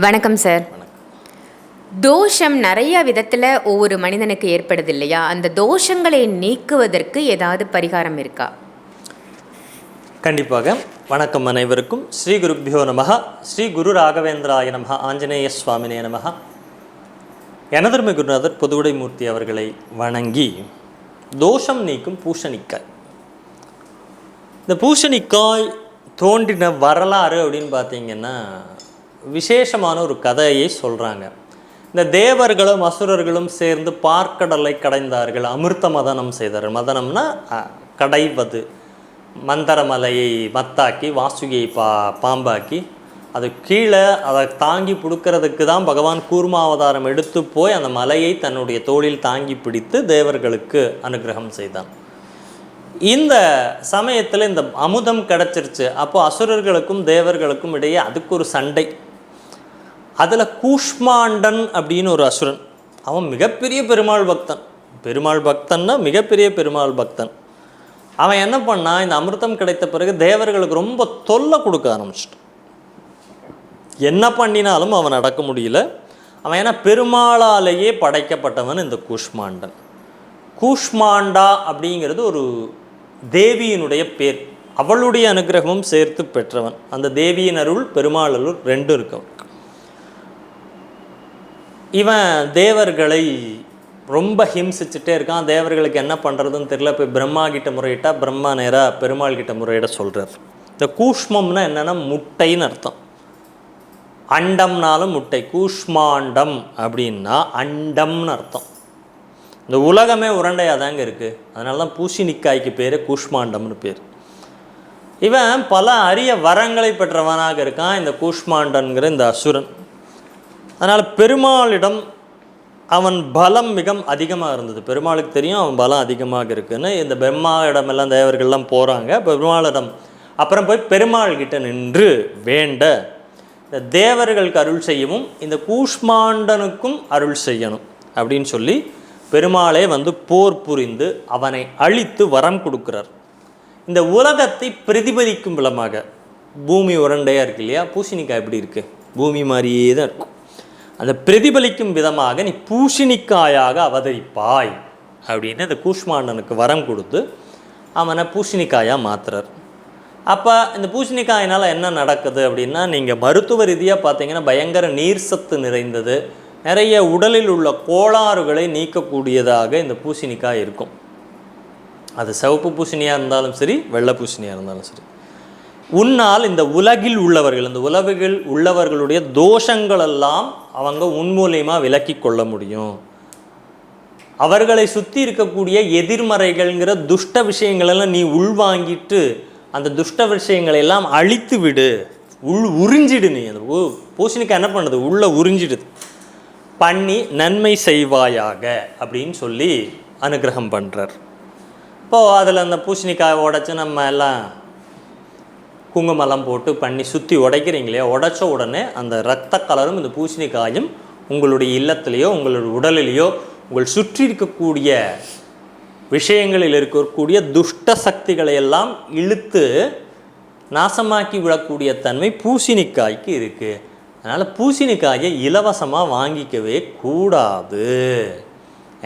வணக்கம் சார் தோஷம் நிறைய விதத்தில் ஒவ்வொரு மனிதனுக்கு ஏற்படுது இல்லையா? அந்த தோஷங்களை நீக்குவதற்கு ஏதாவது பரிகாரம் இருக்கா? கண்டிப்பாக. வணக்கம் அனைவருக்கும். ஸ்ரீ குருப்பியோ நமஹ. ஸ்ரீ குரு ராகவேந்திராய நமஹ. ஆஞ்சநேய சுவாமினே நமஹ. எனதர்ம குருநாதர் பொதுவுடைமூர்த்தி அவர்களை வணங்கி தோஷம் நீக்கும் பூசணிக்காய். இந்த பூசணிக்காய் தோன்றின வரலாறு அப்படின்னு பார்த்தீங்கன்னா விசேஷமான ஒரு கதையை சொல்கிறாங்க இந்த தேவர்களும் அசுரர்களும் சேர்ந்து பார்க்கடலை கடைந்தார்கள். அமிர்த மதனம் செய்தார்கள். மதனம்னா கடைவது. மந்தரமலையை மத்தாக்கி வாசுகியை பா பாம்பாக்கி அது கீழே அதை தாங்கி பிடுக்கிறதுக்கு தான் பகவான் கூர்மாவதாரம் எடுத்து போய் அந்த மலையை தன்னுடைய தோளில் தாங்கி பிடித்து தேவர்களுக்கு அனுகிரகம் செய்தான். இந்த சமயத்தில் இந்த அமுதம் கிடச்சிருச்சு. அப்போ அசுரர்களுக்கும் தேவர்களுக்கும் இடையே அதுக்கு ஒரு சண்டை. அதில் கூஷ்மாண்டன் அப்படின்னு ஒரு அசுரன். அவன் மிகப்பெரிய பெருமாள் பக்தன். பெருமாள் பக்தன்னா மிகப்பெரிய பெருமாள் பக்தன். அவன் என்ன பண்ணான் இந்த அமிர்தம் கிடைத்த பிறகு தேவர்களுக்கு ரொம்ப தொல்லை கொடுக்க ஆரம்பிச்சிட்டான். என்ன பண்ணினாலும் அவன் நடக்க முடியல. அவன் ஏன்னா பெருமாளாலேயே படைக்கப்பட்டவன் இந்த கூஷ்மாண்டன். கூஷ்மாண்டா அப்படிங்கிறது ஒரு தேவியினுடைய பேர். அவளுடைய அனுகிரகமும் சேர்த்து பெற்றவன். அந்த தேவியின் அருள் பெருமாள் அருள் ரெண்டும் இருக்கவன் இவன் தேவர்களை ரொம்ப ஹிம்சிச்சுட்டே இருக்கான். தேவர்களுக்கு என்ன பண்ணுறதுன்னு தெரியல. போய் பிரம்மா கிட்ட முறையிட்டா பிரம்மா நேராக பெருமாள் கிட்ட முறையிட சொல்கிறார் இந்த கூஷ்மம்னா என்னென்னா முட்டைன்னு அர்த்தம். அண்டம்னாலும் முட்டை. கூஷ்மாண்டம் அப்படின்னா அண்டம்னு அர்த்தம். இந்த உலகமே உருண்டையாக தாங்க இருக்குது அதனால தான் பூசணிக்காய்க்கு பேர் கூஷ்மாண்டம்னு பேர். இவன் பல அரிய வரங்களை பெற்றவனாக இருக்கான். இந்த கூஷ்மாண்டன்கிற இந்த அசுரன். அதனால் பெருமாளிடம் அவன் பலம் மிக அதிகமாக இருந்தது. பெருமாளுக்கு தெரியும் அவன் பலம் அதிகமாக இருக்குன்னு. இந்த பிரம்மாவிடமெல்லாம் தேவர்கள்லாம் போகிறாங்க பெருமாளிடம் அப்புறம் போய் பெருமாள் கிட்ட நின்று வேண்ட இந்த தேவர்களுக்கு அருள் செய்யவும் இந்த கூஷ்மாண்டனுக்கும் அருள் செய்யணும் அப்படின்னு சொல்லி பெருமாளே வந்து போர் புரிந்து அவனை அழித்து வரம் கொடுக்கிறார். இந்த உலகத்தை பிரதிபலிக்கும் விலமாக பூமி உரண்டையாக இருக்கு இல்லையா? பூசணிக்காய் எப்படி இருக்குது பூமி மாதிரியே தான் இருக்கும் அந்த பிரதிபலிக்கும் விதமாக நீ பூஷணிக்காயாக அவதரிப்பாய். அப்படின்னு அந்த கூஷ்மாண்டனுக்கு வரம் கொடுத்து அவனை பூஷணிக்காயாக மாத்துறார். அப்போ இந்த பூசணிக்காயினால் என்ன நடக்குது அப்படின்னா நீங்கள் மருத்துவ ரீதியாக பார்த்தீங்கன்னா பயங்கர நீர் சத்து நிறைந்தது. நிறைய உடலில் உள்ள கோளாறுகளை நீக்கக்கூடியதாக இந்த பூசணிக்காய் இருக்கும். அது சிவப்பு பூசணியாக இருந்தாலும் சரி வெள்ளை பூசணியாக இருந்தாலும் சரி. உன்னால் இந்த உலகில் உள்ளவர்கள் இந்த உலகில் உள்ளவர்களுடைய தோஷங்களெல்லாம் அவங்க உன் மூலியமாக விலக்கி கொள்ள முடியும். அவர்களை சுற்றி இருக்கக்கூடிய எதிர்மறைகள்ங்கிற துஷ்ட விஷயங்களெல்லாம் நீ உள்வாங்கிட்டு அந்த துஷ்ட விஷயங்களை எல்லாம் அழித்து விடு. உள் உறிஞ்சிடு நீ. அந்த ஊ- பூசணிக்காய் என்ன பண்ணுது? உள்ளே உறிஞ்சிடுது. பண்ணி நன்மை செய்வாயாக அப்படின்னு சொல்லி அனுகிரகம் பண்ணுறார் இப்போது அதில் அந்த பூசணிக்காய் உடச்சி நம்ம எல்லாம் குங்குமம்லாம் போட்டு பண்ணி சுற்றி உடைக்கிறீங்களே உடைச்ச உடனே அந்த இரத்த கலரும் இந்த பூசணிக்காயும் உங்களுடைய இல்லத்திலேயோ உங்களுடைய உடலிலேயோ உங்கள் சுற்றி இருக்கக்கூடிய விஷயங்களில் இருக்கக்கூடிய துஷ்ட சக்திகளை எல்லாம் இழுத்து நாசமாக்கி விடக்கூடிய தன்மை பூசணிக்காய்க்கு இருக்குது அதனால் பூசணிக்காயை இலவசமாக வாங்கிக்கவே கூடாது.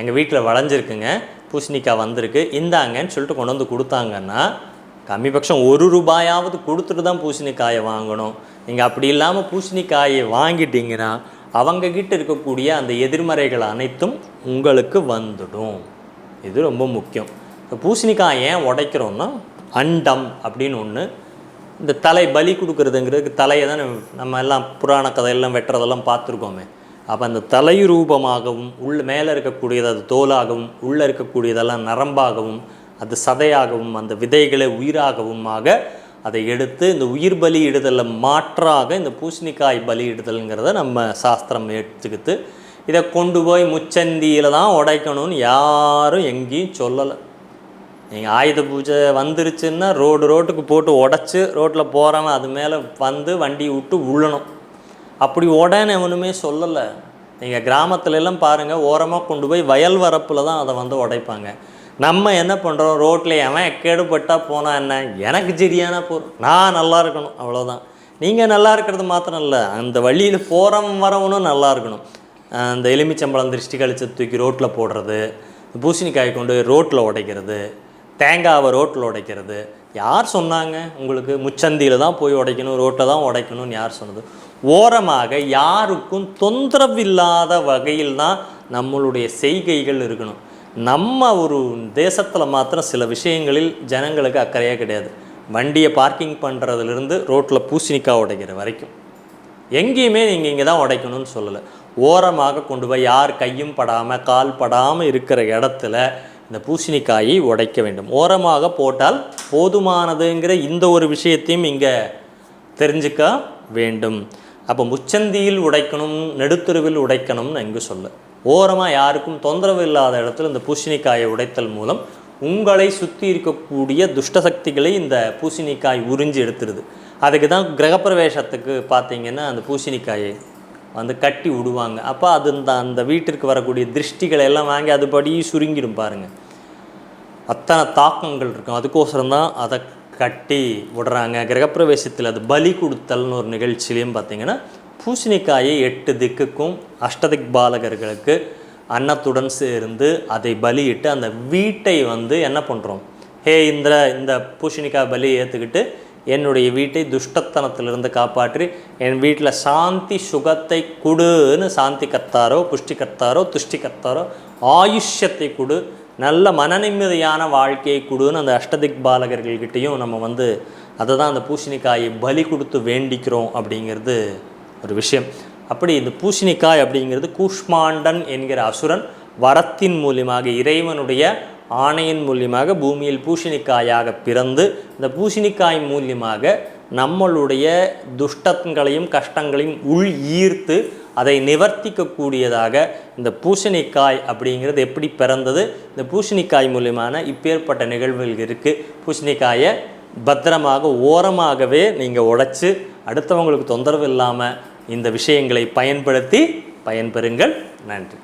எங்கள் வீட்டில் வளைஞ்சிருக்குங்க. பூசணிக்காய் வந்திருக்கு. இந்தாங்கன்னு சொல்லிட்டு கொண்டு வந்து கொடுத்தாங்கன்னா கம்மிபட்சம் ஒரு ரூபாயாவது கொடுத்துட்டு தான் பூசணிக்காயை வாங்கணும். நீங்கள் அப்படி இல்லாமல் பூசணிக்காயை வாங்கிட்டீங்கன்னா அவங்கக்கிட்ட இருக்கக்கூடிய அந்த எதிர்மறைகள் அனைத்தும் உங்களுக்கு வந்துடும். இது ரொம்ப முக்கியம். இப்போ பூசணிக்காய் ஏன் உடைக்கிறோன்னா அண்டம் அப்படின்னு ஒன்று இந்த தலை பலி கொடுக்குறதுங்கிறதுக்கு தலையை தான் நம்ம எல்லாம் புராண கதையெல்லாம் வெட்டுறதெல்லாம் பார்த்துருக்கோமே. அப்போ அந்த தலை ரூபமாகவும் உள்ள மேலே இருக்கக்கூடியது அது தோலாகவும் உள்ளே இருக்கக்கூடியதெல்லாம் நரம்பாகவும் அது சதையாகவும் அந்த விதைகளை உயிராகவுமாக அதை எடுத்து இந்த உயிர் பலி இடுதலில் மாற்றாக இந்த பூசணிக்காய் பலி இடுதல்ங்கிறத நம்ம சாஸ்திரம் எடுத்துக்கிட்டு இதை கொண்டு போய் முச்சந்தியில் தான் உடைக்கணும்னு யாரும் எங்கேயும் சொல்லலை. நீங்கள் ஆயுத பூஜை வந்துருச்சுன்னா ரோடு ரோட்டுக்கு போட்டு உடச்சி ரோட்டில் போகிறவன் அது மேலே வந்து வண்டி விட்டு உள்ளணும் அப்படி உடனே எவனுமே சொல்லலை. நீங்கள் கிராமத்துல எல்லாம் பாருங்கள் ஓரமாக கொண்டு போய் வயல் வரப்பில் தான் அதை வந்து உடைப்பாங்க. நம்ம என்ன பண்ணுறோம் ரோட்டில் எவன் கேடுபட்டால் போனால் என்ன? எனக்கு சரியான போதும் நான் நல்லா இருக்கணும். அவ்வளோதான் நீங்கள் நல்லா இருக்கிறது மாத்திரம் இல்லை. அந்த வழியில் போகிறவன் வரவனும் நல்லா இருக்கணும். அந்த எலுமிச்சம்பழம் திருஷ்டி கழிச்சு தூக்கி ரோட்டில் போடுறது பூசணிக்காய் கொண்டு ரோட்டில் உடைக்கிறது தேங்காவை ரோட்டில் உடைக்கிறது. யார் சொன்னாங்க? உங்களுக்கு முச்சந்தியில் தான் போய் உடைக்கணும் ரோட்டில் தான் உடைக்கணும்னு யார் சொன்னது? ஓரமாக யாருக்கும் தொந்தரவில்லாத வகையில் தான் நம்மளுடைய செய்கைகள் இருக்கணும். நம்ம ஒரு தேசத்தில் மாத்திரம் சில விஷயங்களில் ஜனங்களுக்கு அக்கறையே கிடையாது. வண்டியை பார்க்கிங் பண்ணுறதுலேருந்து ரோட்டில் பூசணிக்காய் உடைக்கிற வரைக்கும். எங்கேயுமே நீங்கள் இங்கே தான் உடைக்கணும்னு சொல்லலை. ஓரமாக கொண்டு போய் யார் கையும் படாமல் கால் படாமல் இருக்கிற இடத்துல இந்த பூசணிக்காயை உடைக்க வேண்டும். ஓரமாக போட்டால் போதுமானதுங்கிற இந்த ஒரு விஷயத்தையும் இங்கே தெரிஞ்சுக்க வேண்டும். அப்போ முச்சந்தியில் உடைக்கணும் நெடுத்தெருவில் உடைக்கணும்னு இங்கு சொல்லு ஓரமாக யாருக்கும் தொந்தரவு இல்லாத இடத்துல இந்த பூசணிக்காயை உடைத்தல் மூலம் உங்களை சுற்றி இருக்கக்கூடிய துஷ்ட சக்திகளை இந்த பூசணிக்காய் உறிஞ்சி எடுத்துருது. அதுக்கு தான் கிரகப்பிரவேசத்துக்கு பார்த்தீங்கன்னா அந்த பூசணிக்காயை வந்து கட்டி விடுவாங்க. அப்போ அது இந்த அந்த வீட்டிற்கு வரக்கூடிய திருஷ்டிகளை எல்லாம் வாங்கி அதுபடி சுருங்கிடும் பாருங்கள் அத்தனை தாக்கங்கள் இருக்கும். அதுக்கோசரம் தான் அதை கட்டி விடுறாங்க. கிரகப்பிரவேசத்தில் அது பலி கொடுத்தல்னு ஒரு நிகழ்ச்சியிலையும் பார்த்திங்கன்னா பூசணிக்காயை எட்டு திக்குக்கும் அஷ்டதிக் பாலகர்களுக்கு அன்னத்துடன் சேர்ந்து அதை பலியிட்டு அந்த வீட்டை வந்து என்ன பண்ணுறோம் ஹே இந்திர இந்த பூசணிக்காய் பலி ஏற்றுக்கிட்டு என்னுடைய வீட்டை துஷ்டத்தனத்திலிருந்து காப்பாற்றி என் வீட்டில் சாந்தி சுகத்தை கொடுன்னு சாந்தி கத்தாரோ புஷ்டி கத்தாரோ துஷ்டி கத்தாரோ ஆயுஷ்யத்தை கொடு நல்ல மனநிம்மதியான வாழ்க்கையை கொடுன்னு அந்த அஷ்டதிக் பாலகர்கள்கிட்டையும் நம்ம வந்து அதை தான் அந்த பூசணிக்காயை பலி கொடுத்து வேண்டிக்கிறோம் அப்படிங்கிறது ஒரு விஷயம். அப்படி இந்த பூசணிக்காய் அப்படிங்கிறது கூஷ்மாண்டன் என்கிற அசுரன் வரத்தின் மூலியமாக இறைவனுடைய ஆணையின் மூலியமாக பூமியில் பூசணிக்காயாக பிறந்து இந்த பூசணிக்காய் மூலியமாக நம்மளுடைய துஷ்டங்களையும் கஷ்டங்களையும் உள் ஈர்த்து அதை நிவர்த்திக்கக்கூடியதாக இந்த பூசணிக்காய் அப்படிங்கிறது எப்படி பிறந்தது? இந்த பூசணிக்காய் மூலியமான இப்பேற்பட்ட நிகழ்வுகள் இருக்குது பூசணிக்காயை பத்திரமாக ஓரமாகவே நீங்கள் உடைச்சு அடுத்தவங்களுக்கு தொந்தரவு இல்லாமல் இந்த விஷயங்களை பயன்படுத்தி பயன்பெறுங்கள். நன்றி.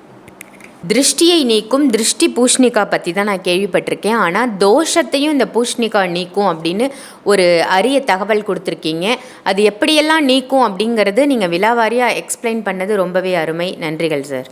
திருஷ்டியை நீக்கும் திருஷ்டி பூஷ்ணிகா பற்றி தான் நான் கேள்விப்பட்டிருக்கேன். ஆனால் தோஷத்தையும் இந்த பூஷ்ணிகா நீக்கும் அப்படின்னு ஒரு அரிய தகவல் கொடுத்துருக்கீங்க. அது எப்படியெல்லாம் நீக்கும் அப்படிங்கிறது நீங்கள் விலாவாரியாக எக்ஸ்பிளைன் பண்ணது ரொம்பவே அருமை. நன்றிகள் சார்